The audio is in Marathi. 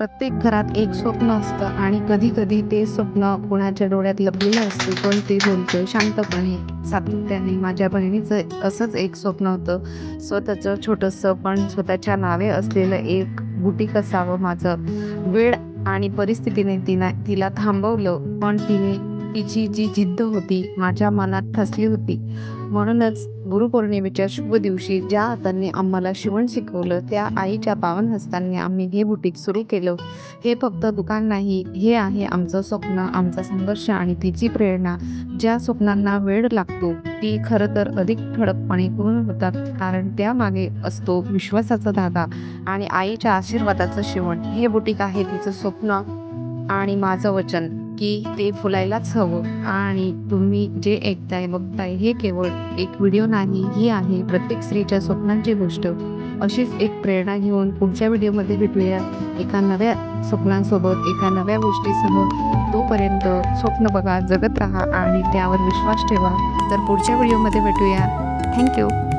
प्रत्येक घरात एक स्वप्न असतं आणि कधी कधी ते स्वप्न कुणाच्या डोळ्यात लपलेलं असतं पण ते बोलतं शांतपणे. सातत्याने माझ्या बहिणीचं असंच एक स्वप्न होतं. स्वतःचं छोटंसं पण स्वतःच्या नावे असलेलं एक बुटीक असावं माझं. वेळ आणि परिस्थितीने तिला तिला थांबवलं पण तिने तिची जी जिद्द होती माझ्या मनात ठसली होती. म्हणूनच गुरुपौर्णिमेच्या शुभ दिवशी ज्या हातांनी आम्हाला शिवण शिकवलं त्या आईच्या पावन हस्तांनी आम्ही हे बुटीक सुरू केलं. हे फक्त दुकान नाही हे आहे आमचं स्वप्न आमचा संघर्ष आणि तिची प्रेरणा. ज्या स्वप्नांना वेळ लागतो ती खरं तर अधिक ठळकपणे पूर्ण होतात कारण त्यामागे असतो विश्वासाचा धागा आणि आईच्या आशीर्वादाचं शिवण. हे बुटीक आहे तिचं स्वप्न आणि माझं वचन. की ते फुलायलाच हवं. आणि तुम्ही जे ऐकताय बघताय हे केवळ एक व्हिडिओ नाही ही आहे प्रत्येक स्त्रीच्या स्वप्नांची गोष्ट. अशीच एक प्रेरणा घेऊन पुढच्या व्हिडिओमध्ये भेटूया एका नव्या स्वप्नांसोबत एका नव्या गोष्टीसह. तोपर्यंत स्वप्न बघा जगत राहा आणि त्यावर विश्वास ठेवा. तर पुढच्या व्हिडिओमध्ये भेटूया. थँक्यू.